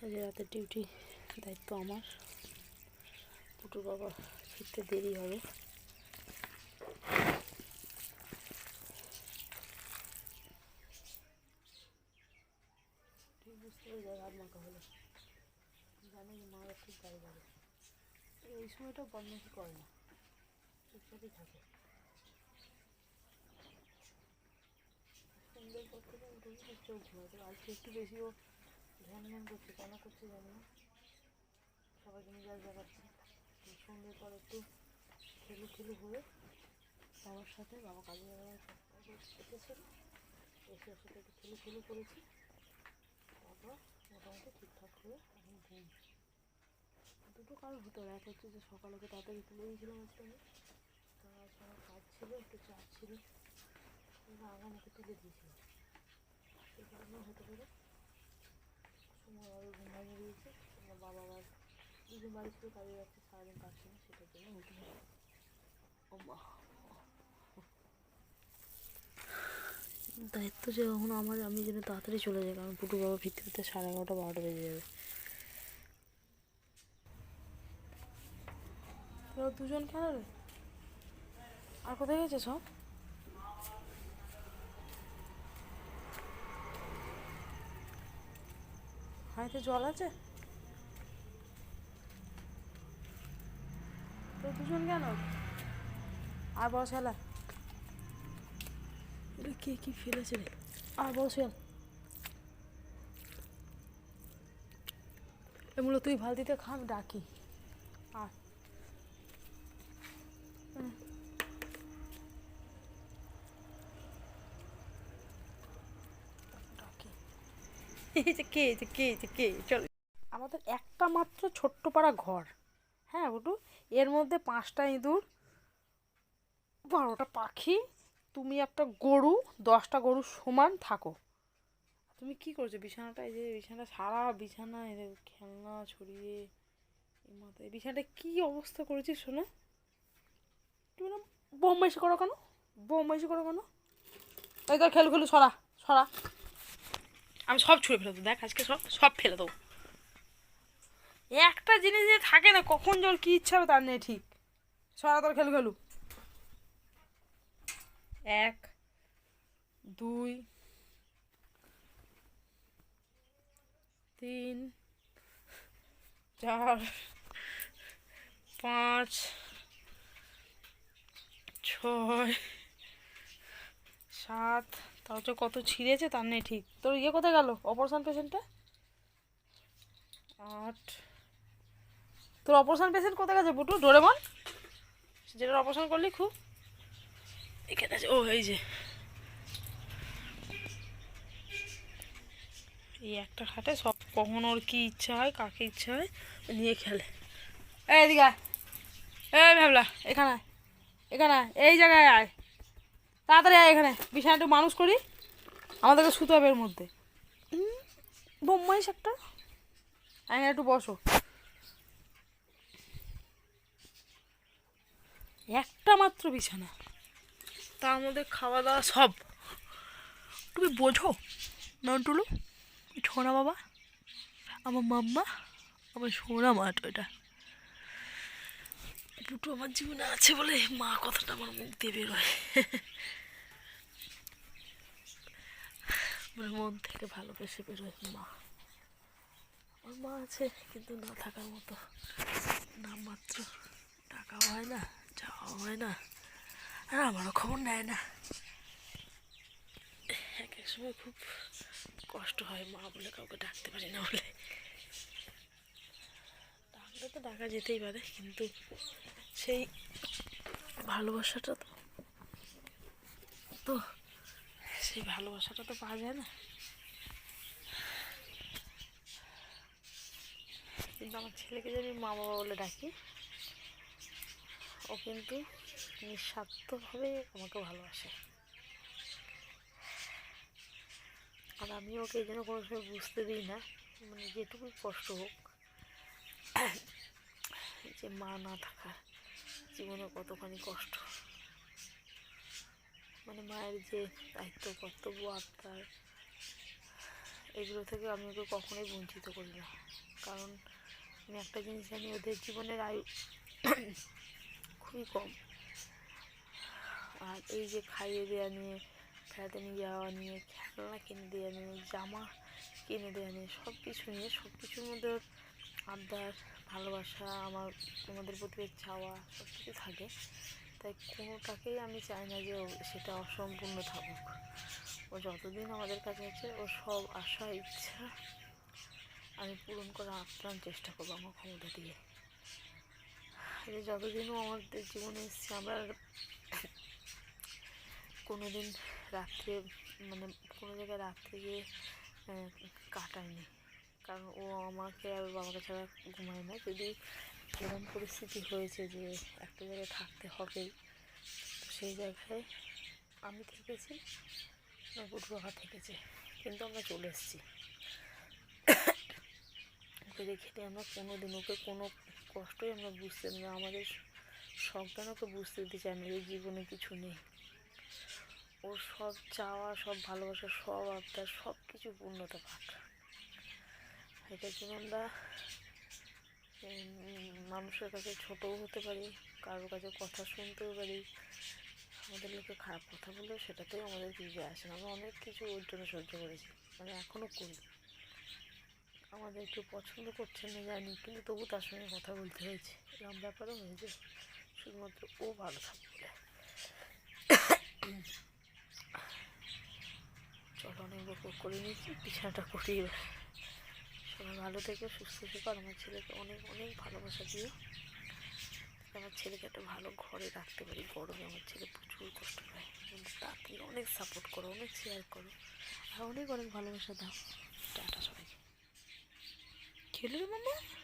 আজ রাতের ডিউটি দায়িত্ব আমার। পুটুর বাবা ফিরতে দেরি হবে। বুঝতে পেরে রাত হলো। যে এই সময়টা বদমাইশি করে না। চুপচাপই থাকে। চোখ ঘুমাতে আজকে একটু বেশি ও ধ্যান ধ্যান করছে কেন করছে জানি না সবাইকে মেজাজ দেখাচ্ছে তো সন্ধ্যের পর একটু খেলু খেলু হয়ে বাবার সাথে বাবা কাজে এসেছিল এসে সাথে একটু খেলু খেলু করেছি তারপর মোটামুটি ঠিকঠাক হয়ে এখন ঘুম দুটো কাজ ভিতরে এক হচ্ছে যে সকালে ওকে তাড়াতাড়ি তুলে দিয়েছিলাম আজকে আমি তার সময় কাজ ছিল একটু চাপ ছিল আগামীকে তুলে দিয়েছিলাম সেই কারণে হতে পারে। সময় আরও ঘুম দিয়েছে আমার বাবা আবার দুদিন বাড়ি ছিল কাজে যাচ্ছে সারাদিন পাচ্ছে না সেটার জন্য উঠে ও মা দায়িত্ব যে এখন আমার, আমি যেন তাড়াতাড়ি চলে যাই, কারণ পুটু বাবা ফিরতে সাড়ে এগারোটা, বারোটা বেজে যাবে। দুজন রে? আর কোথায় গেছে সব? হাঁড়িতে জল আছে? তো দুজন কেন? আর ছেলে এটা কে কি ফেলেছে রে? আর বড় ছেলে এগুলো তুই ভালতিতে খা আমি ডাকি। আর কে কে কে আমাদের একটা মাত্র ছোট্ট পাড়া ঘর। হ্যাঁ বটু? এর মধ্যে পাঁচটা ইঁদুর, বারোটা পাখি, তুমি একটা গরু, দশটা গরু সমান থাকো। তুমি কি করছ? বিছানাটা, এই যে বিছানাটা, সারা বিছানা, এই যে খেলনা, ছড়িয়ে, এই মাথায়। বিছানাটা কী অবস্থা করেছিস শোনা তুমি না বোম্বাইশি করো কেন? বোম্বাইশি করো কেন? এই তো খেলু খেলু, সরা সরা। আমি সব ছুঁড়ে ফেলে দেবো। দেখ, আজকে সব সব ফেলে দেবো। একটা জিনিস যে থাকে না, কখন জল কি ইচ্ছা হবে তার নেই ঠিক। সরা তোর, খেলু খেলু। এক, দুই, তিন, চার, পাঁচ, ছয়, সাত তাও তো কত ছিঁড়েছে তার নেই ঠিক। তোর ইয়ে কোথায় গেল? অপারেশন পেশেন্টটা আট। তোর অপারেশন পেশেন্ট কোথায় গেছে বুটু? ডোরেমন যেটা অপারেশন করলি খুব। এখানে আছে, ও, এই যে। এই একটা খাটে সব কখন ওর কী ইচ্ছা হয়, কাকে ইচ্ছা হয়, নিয়ে খেলে। এই আয়। এই, ভাবলা, এখানে। এখানে। এই জায়গায় আয়। তাড়াতাড়ি আয় এখানে। বিছানা একটু মানুষ করি আমাদেরকে শুতে হবে এর মধ্যে। বোম্বাইশ একটা আমি একটু বসো। একটা মাত্র বিছানা। তার মধ্যে খাওয়া দাওয়া সব। তুমি বোঝো? নন্টুলু ছোনা বাবা আমার মাম্মা আমার সোনা মাঠ ওইটা দুটো আমার জীবনে আছে বলে মা কথাটা আমার মুখ দিয়ে বেরোয়। মানে মন থেকে ভালোবেসে বেরোয় মা। আমার মা আছে, কিন্তু না থাকার মতো। নামমাত্র টাকাও হয় না যাওয়া হয় না, আর আমারও খবর নেয় না। এক এক সময় খুব কষ্ট হয় মা বলে, কাউকে ডাকতে পারি না বলে। ডাকলে তো ডাকা যেতেই পারে, কিন্তু সেই ভালোবাসাটা তো তো সেই ভালোবাসাটা তো পাওয়া যায় না। কিন্তু আমার ছেলেকে যদি মা বাবা বলে ডাকি, ও কিন্তু নিঃস্বার্থভাবে আমাকে ভালোবাসে। আর আমি ওকে এই জন্য কোনো সময় বুঝতে দিই না মানে যেটুকুই কষ্ট হোক, যে মা না থাকা জীবনে কতখানি কষ্ট। মানে মায়ের যে দায়িত্ব, কর্তব্য আর তার এগুলো থেকে আমি ওকে কখনোই বঞ্চিত করি না। কারণ আমি একটা জিনিস জানি, ওদের জীবনের আয়ু খুবই কম। আর এই যে খাইয়ে দেওয়া নিয়ে বেড়াতে নিয়ে যাওয়া নিয়ে, খেলনা কিনে দেওয়া নিয়ে, জামা কিনে দেওয়া নিয়ে সব কিছু নিয়ে সব কিছুর মধ্যে আবদার, ভালোবাসা, আমার, আমাদের প্রতি চাওয়া সব কিছু থাকে। তাই কোনোটাকেই আমি চাই না যে সেটা অসম্পূর্ণ থাকুক। ও যতদিন আমাদের কাছে আছে, ও সব আশা, ইচ্ছা আমি পূরণ করার আপ্রাণ চেষ্টা করব আমার ক্ষমতা দিয়ে। যে যতদিনও আমাদের জীবনে এসছে, আমরা কোনো দিন রাত্রে মানে কোনো জায়গায় রাত্রে গিয়ে কাটায়নি কারণ ও আমাকে আর বাবাকে ছাড়া ঘুমায় না। যদি এরকম পরিস্থিতি হয়েছে যে একটা জায়গায় থাকতে হবে তো সেই জায়গায় আমি থেকেছি গুরু বাবা থেকেছে, কিন্তু আমরা চলে এসেছি। ওকে রেখে আমরা কোনো দিন ওকে কোনো কষ্টই আমরা বুঝতে না, আমাদের সন্তান ওকে বুঝতে দিতে চাই না যে জীবনে কিছু নেই। ওর সব চাওয়া, সব ভালোবাসা, সব আবদার সব কিছু পূর্ণতা পাক। এটার জন্য আমরা মানুষের কাছে ছোটও হতে পারি, কারোর কাছে কথা শুনতেও পারি। আমাদের লোকে খারাপ কথা বললেও সেটাতেও আমাদের কিছু আসে না। আমরা অনেক কিছু ওর জন্য সহ্য করেছি মানে এখনও করি। আমাদের কেউ পছন্দ করছে না, জানি, কিন্তু তবু তার সঙ্গে কথা বলতে হয়েছে। এরকম ব্যাপারও হয়েছে, শুধুমাত্র ও ভালো থাকবে বলে। চলো অনেক বকবক করে নিয়েছি, বিছানাটা করিয়ে সবাই ভালো থেকে, সুস্থ থেকো। আর আমার ছেলেকে অনেক অনেক ভালোবাসা দিও। আমার ছেলেকে একটা ভালো ঘরে রাখতে পারি। গরমে আমার ছেলে প্রচুর কষ্ট পায়। তাকে অনেক সাপোর্ট করো, অনেক শেয়ার করো। আর অনেক অনেক ভালোবাসা দাও। টাটা সবাইকে। খেলবে মামা